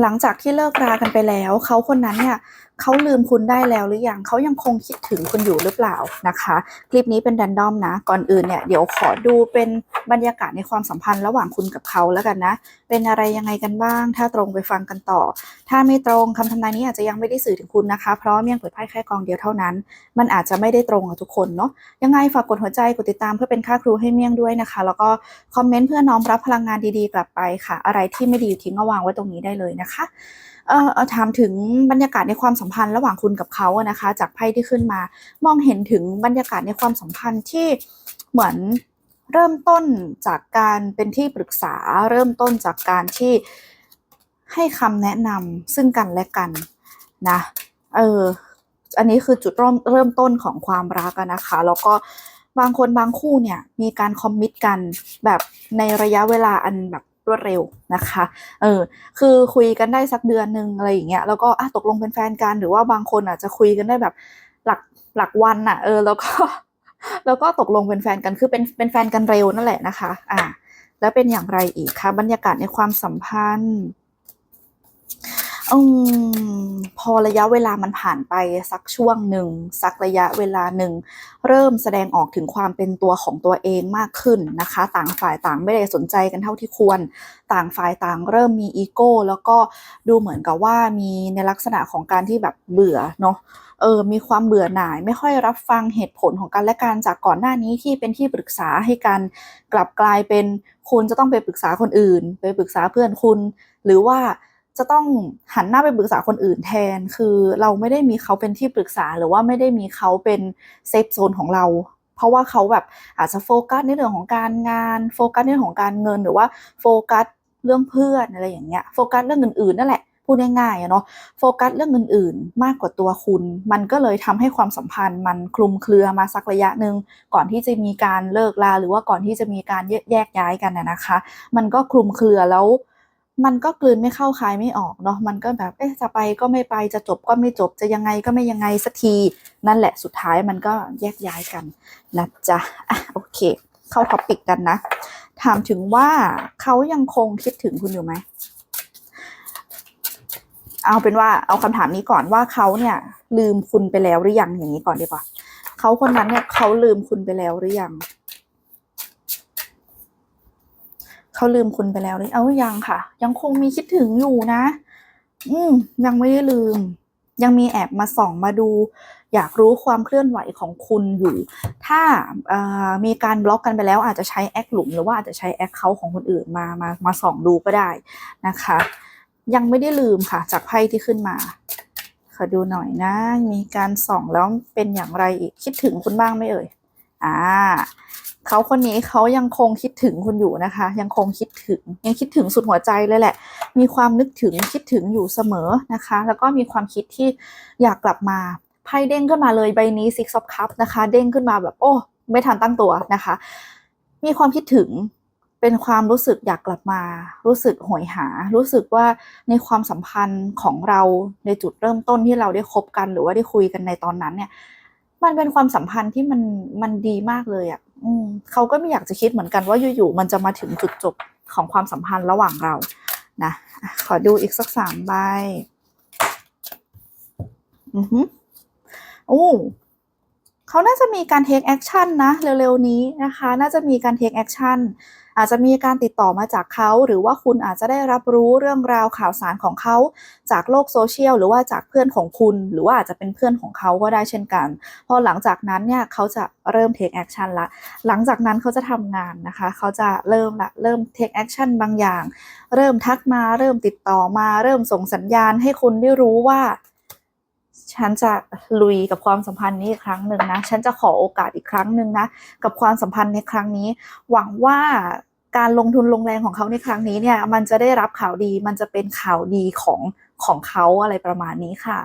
หลังจากที่เลิกรากันไปแล้ว เขาคนนั้นเนี่ยเขาลืมคุณได้แล้วหรือยังเขายังคงคิดถึงคุณอยู่หรือเปล่านะคะ คลิปนี้เป็นแรนดอมนะ ก่อนอื่นเนี่ยเดี๋ยวขอดูเป็นบรรยากาศในความสัมพันธ์ระหว่างคุณกับเขาแล้วกันนะ เป็นอะไรยังไงกันบ้าง ถ้าตรงไปฟังกันต่อ ถ้าไม่ตรงคำทำนายนี้อาจจะยังไม่ได้สื่อถึงคุณนะคะ เพราะเมี่ยงเปิดไพ่แค่กองเดียวเท่านั้น มันอาจจะไม่ได้ตรงกับทุกคนเนาะยังไงฝากกดหัวใจกดติดตามเพื่อเป็นค่าครูให้เมี่ยงด้วยนะคะ แล้วก็คอมเมนต์เพื่อน้อมรับพลังงานดีๆ กลับไปค่ะ อะไรที่ไม่ดีทิ้งเอาวางไว้ตรงนี้ได้เลยนะคะ เอ่อาถามถึงบรรยากาศในความสัมพันธ์ระหว่างคุณกับเขาอะนะคะ จากไพ่ที่ขึ้นมามองเห็นถึงบรรยากาศในความสัมพันธ์ที่เหมือนเริ่มต้นจากการเป็นที่ปรึกษาเริ่มต้นจากการที่ให้คำแนะนำซึ่งกันและกันนะเอออันนี้คือจุดเริ่มเริ่มต้นของความรักนะคะ แล้วก็บางคนบางคู่เนี่ยมีการคอมมิตกันแบบในระยะเวลาอันแบบ รวดเร็วนะคะ เออ คือคุยกันได้สักเดือนหนึ่งอะไรอย่างเงี้ย แล้วก็ตกลงเป็นแฟนกัน หรือว่าบางคนอาจจะคุยกันได้แบบหลักหลักวันน่ะ เออ แล้วก็แล้วก็ตกลงเป็นแฟนกัน คือเป็นเป็นแฟนกันเร็วนั่นแหละนะคะ อ่า แล้วเป็นอย่างไรอีกคะ บรรยากาศในความสัมพันธ์อืม อระยะเวลามันผ่านไปสักช่วงหนึ่งสักระยะเวลาหนึ่งเริ่มแสดงออกถึงความเป็นตัวของตัวเองมากขึ้นนะคะ ต่างฝ่ายต่างไม่ได้สนใจกันเท่าที่ควร ต่างฝ่ายต่างเริ่มมีอีโก้แล้วก็ดูเหมือนกับว่ามีในลักษณะของการที่แบบเบื่อเนาะเออ มีความเบื่อหน่าย ไม่ค่อยรับฟังเหตุผลของกันและกันจากก่อนหน้านี้ที่เป็นที่ปรึกษาให้กัน กลับกลายเป็นคุณจะต้องไปปรึกษาคนอื่น ไปปรึกษาเพื่อนคุณ หรือว่า จะต้องหันหน้าไปปรึกษาคนอื่นแทน คือเราไม่ได้มีเขาเป็นที่ปรึกษาหรือว่าไม่ได้มีเขาเป็นเซฟโซนของเรา เพราะว่าเขาแบบอาจจะโฟกัสในเรื่องของการงาน โฟกัสในเรื่องของการเงินหรือว่าโฟกัสเรื่องเพื่อนอะไรอย่างเงี้ย โฟกัสเรื่องอื่นๆนั่นแหละพูดง่ายๆอะเนาะโฟกัสเรื่องอื่นๆ มากกว่าตัวคุณ มันก็เลยทำให้ความสัมพันธ์มันคลุมเครือมาสักระยะหนึ่งก่อนที่จะมีการเลิกลาหรือว่าก่อนที่จะมีการแยกย้ายกันนะนะคะ มันก็คลุมเครือแล้ว มันก็กลืนไม่เข้าคายไม่ออกเนาะมันก็แบบเอ๊ะจะไปก็ไม่ไปจะจบก็ไม่จบจะยังไงก็ไม่ยังไงสักทีนั่นแหละสุดท้ายมันก็แยกย้ายกันนะจ๊ะอะโอเค เข้าท็อปิกกันนะ ถามถึงว่าเขายังคงคิดถึงคุณอยู่ไหมเอาเป็นว่าเอาคำถามนี้ก่อนว่าเขาเนี่ยลืมคุณไปแล้วหรือยังอย่างนี้ก่อนดีกว่าเขาคนนั้นเนี่ยเขาลืมคุณไปแล้วหรือยัง เขาลืมคุณไปแล้วหรือเอายังค่ะ ยังคงมีคิดถึงอยู่นะ อืมยังไม่ได้ลืม ยังมีแอบมาส่องมาดู อยากรู้ความเคลื่อนไหวของคุณอยู่ ถ้ามีการบล็อกกันไปแล้ว อาจจะใช้แอคหลุมหรือว่าอาจจะใช้แอคเคาท์ของคนอื่นมามามาส่องดูก็ได้นะคะ ยังไม่ได้ลืมค่ะ จากไพ่ที่ขึ้นมาขอดูหน่อยนะ มีการส่องแล้วเป็นอย่างไรอีกคิดถึงคุณบ้างไหมเอ่ย อ่า เขาคนนี้เขายังคงคิดถึงคุณอยู่นะคะ ยังคงคิดถึงยังคิดถึงสุดหัวใจเลยแหละ มีความนึกถึงคิดถึงอยู่เสมอนะคะ แล้วก็มีความคิดที่อยากกลับมาไพ่เด้งขึ้นมาเลยใบนี้ Six of Cups นะคะ เด้งขึ้นมาแบบโอ้ ไม่ทันตั้งตัวนะคะ มีความคิดถึงเป็นความรู้สึกอยากกลับมา รู้สึกโหยหา รู้สึกว่าในความสัมพันธ์ของเราในจุดเริ่มต้นที่เราได้คบกัน หรือว่าได้คุยกันในตอนนั้นเนี่ย มันเป็นความสัมพันธ์ที่มันมันดีมากเลยอะ อืมเขาก็ไม่อยากจะคิดเหมือนกันว่าอยู่ๆมันจะมาถึงจุดจบของความสัมพันธ์ระหว่างเรานะขอดูอีกสักสามใบอือฮึโอ้ เขาน่าจะมีการ take action นะ เร็วๆนี้นะคะ น่าจะมีการ take action อาจจะมีการติดต่อมาจากเขา หรือว่าคุณอาจจะได้รับรู้เรื่องราวข่าวสารของเขา จากโลกโซเชียลหรือว่าจากเพื่อนของคุณ หรือว่าอาจจะเป็นเพื่อนของเขาก็ได้เช่นกันพอหลังจากนั้นเนี่ยเขาจะเริ่ม take action ละ หลังจากนั้นเขาจะทำงานนะคะ เขาจะเริ่มละเริ่ม take action บางอย่าง เริ่มทักมา เริ่มติดต่อมา เริ่มส่งสัญญาณให้คุณได้รู้ว่า ฉันจะลุยกับความสัมพันธ์นี้อีกครั้งหนึ่งนะ ฉันจะขอโอกาสอีกครั้งหนึ่งนะ กับความสัมพันธ์ในครั้งนี้ หวังว่าการลงทุนลงแรงของเขาในครั้งนี้เนี่ย มันจะได้รับข่าวดี มันจะเป็นข่าวดีของของเขาอะไรประมาณนี้ค่ะ